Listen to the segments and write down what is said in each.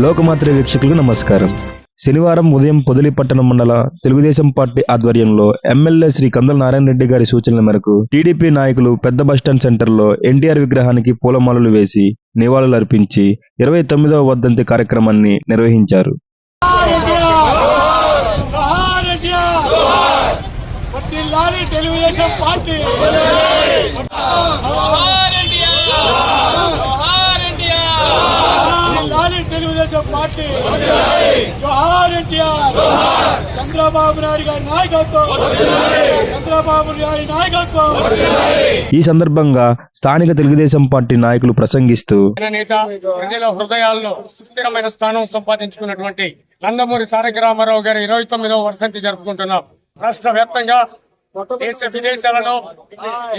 లోకమాత్ర వీక్షకులకు నమస్కారం. శనివారం ఉదయం పొదిలి పట్టణం మండల తెలుగుదేశం పార్టీ ఆధ్వర్యంలో ఎమ్మెల్యే శ్రీ కందుల నారాయణ రెడ్డి గారి సూచనల మేరకు టీడీపీ నాయకులు పెద్ద బస్టాండ్ సెంటర్లో ఎన్టీఆర్ విగ్రహానికి పూలమాలలు వేసి నివాళులర్పించి ఇరవై తొమ్మిదవ వర్ధంతి కార్యక్రమాన్ని నిర్వహించారు. తెలుగుదేశం పార్టీ జోహార్ ఇండియా జోహార్ ఇండియా వర్ధిల్లాలి తెలుగుదేశం పార్టీ. జోహార్ ఇండియా చంద్రబాబు నాయుడు గారి నాయకత్వం. చంద్రబాబు గారి నాయకత్వం. ఈ సందర్భంగా స్థానిక తెలుగుదేశం పార్టీ నాయకులు ప్రసంగిస్తూ నేత ప్రజల హృదయాల్లో సుస్థిరమైన స్థానం సంపాదించుకున్నటువంటి నందమూరి తారక రామారావు గారి ఇరవై తొమ్మిదవ వర్ధంతి జరుపుకుంటున్నాం. రాష్ట్ర వ్యాప్తంగా దేశ విదేశాలలో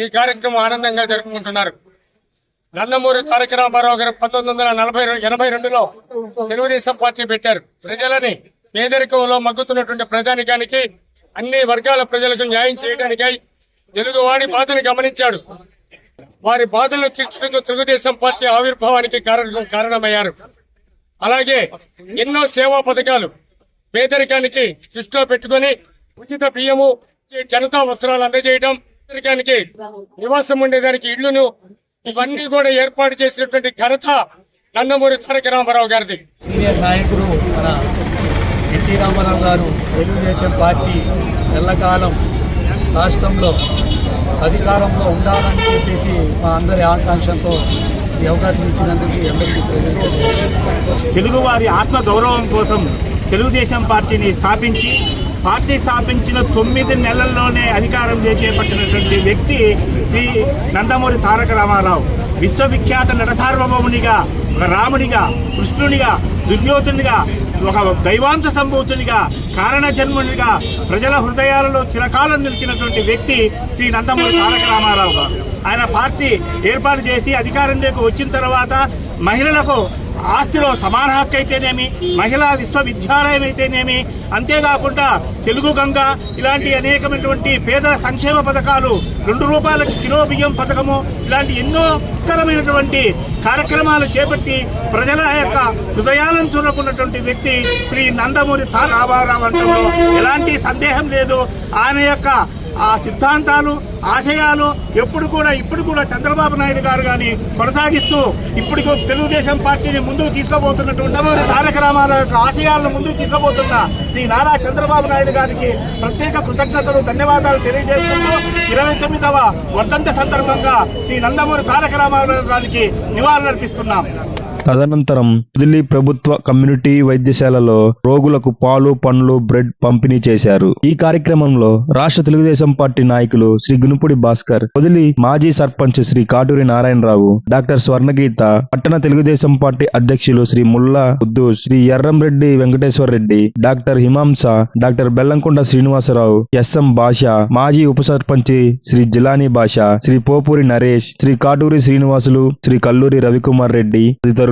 ఈ కార్యక్రమం ఆనందంగా జరుపుకుంటున్నారు. నందమూరి తారక రామారావు గారు పంతొమ్మిది వందల నలభై ఎనభై రెండులో తెలుగుదేశం పార్టీ పెట్టారు. ప్రజలని పేదరికంలో మగ్గుతున్నటువంటి ప్రజానికానికి అన్ని వర్గాల ప్రజలకు న్యాయం చేయడానికై తెలుగువాడి బాధను గమనించాడు. వారి బాధలను తీర్చుకుంటూ తెలుగుదేశం పార్టీ ఆవిర్భావానికి కారణమయ్యారు. అలాగే ఎన్నో సేవా పథకాలు పేదరికానికి దృష్టిలో పెట్టుకొని ఉచిత బియ్యము జనతా వస్త్రాలు అందజేయడం పేదరికానికి నివాసం ఉండేదానికి ఇళ్ళను ఇవన్నీ కూడా ఏర్పాటు చేసినటువంటి ఘనత నందమూరి తారక రామారావు గారిది. సీనియర్ నాయకుడు మన ఎన్టీ రామారావు గారు తెలుగుదేశం పార్టీ ఎల్లకాలం రాష్ట్రంలో అధికారంలో ఉండాలని చెప్పేసి మా అందరి ఆకాంక్షతో ఈ అవకాశం ఇచ్చినందుకు అందరికీ తెలుగువారి ఆత్మ గౌరవం కోసం తెలుగుదేశం పార్టీని స్థాపించి పార్టీ స్థాపించిన తొమ్మిది నెలల్లోనే అధికారం చేపట్టినటువంటి వ్యక్తి శ్రీ నందమూరి తారక రామారావు. విశ్వవిఖ్యాత నటసార్వభౌమునిగా ఒక రామునిగా కృష్ణునిగా దుర్యోధనుడిగా ఒక దైవాంశ సంభూతునిగా కారణ జన్మునిగా ప్రజల హృదయాలలో చిరకాలం నిలిచినటువంటి వ్యక్తి శ్రీ నందమూరి తారక రామారావు. గారు ఆయన పార్టీ ఏర్పాటు చేసి అధికారంలోకి వచ్చిన తర్వాత మహిళలకు ఆస్తిలో సమాన హక్కు అయితేనేమి మహిళా విశ్వవిద్యాలయం అయితేనేమి అంతేకాకుండా తెలుగు గంగ ఇలాంటి అనేకమైనటువంటి పేదల సంక్షేమ పథకాలు రెండు రూపాయలకు కిలో బియ్యం పథకము ఇలాంటి ఎన్నో ఉత్తరమైనటువంటి కార్యక్రమాలు చేపట్టి ప్రజల యొక్క హృదయాలను చూడకున్నటువంటి వ్యక్తి శ్రీ నందమూరి తారక రామారావు ఎలాంటి సందేహం లేదు. ఆయన యొక్క ఆ సిద్ధాంతాలు ఆశయాలు ఎప్పుడు కూడా ఇప్పుడు కూడా చంద్రబాబు నాయుడు గారు గాని కొనసాగిస్తూ ఇప్పుడు తెలుగుదేశం పార్టీని ముందుకు తీసుకోబోతున్నటువంటి తారక రామారావు యొక్క ఆశయాలను ముందుకు తీసుకోబోతున్న శ్రీ నారా చంద్రబాబు నాయుడు గారికి ప్రత్యేక కృతజ్ఞతలు ధన్యవాదాలు తెలియజేసుకుంటూ ఇరవై తొమ్మిదవ వర్ధంత సందర్భంగా శ్రీ నందమూరి తారక రామారావు గారికి నివాళులర్పిస్తున్నాం. తదనంతరం ఢిల్లీ ప్రభుత్వ కమ్యూనిటీ వైద్యశాలలో రోగులకు పాలు పండ్లు బ్రెడ్ పంపిణీ చేశారు. ఈ కార్యక్రమంలో రాష్ట్ర తెలుగుదేశం పార్టీ నాయకులు శ్రీ గునుపుడి భాస్కర్ పొదిలి మాజీ సర్పంచ్ శ్రీ కాటూరి నారాయణరావు డాక్టర్ స్వర్ణగీత పట్టణ తెలుగుదేశం పార్టీ అధ్యక్షులు Shri Mulla Uddu Shri Erramreddy Venkateswara Reddy doctor Himamsa doctor Bellamkonda Srinivasa Rao S M Basha మాజీ ఉప సర్పంచి శ్రీ జిలానీ భాష శ్రీ పోపూరి నరేష్ శ్రీ కాటూరి శ్రీనివాసులు శ్రీ కల్లూరి రవికుమార్ రెడ్డి తదితరులు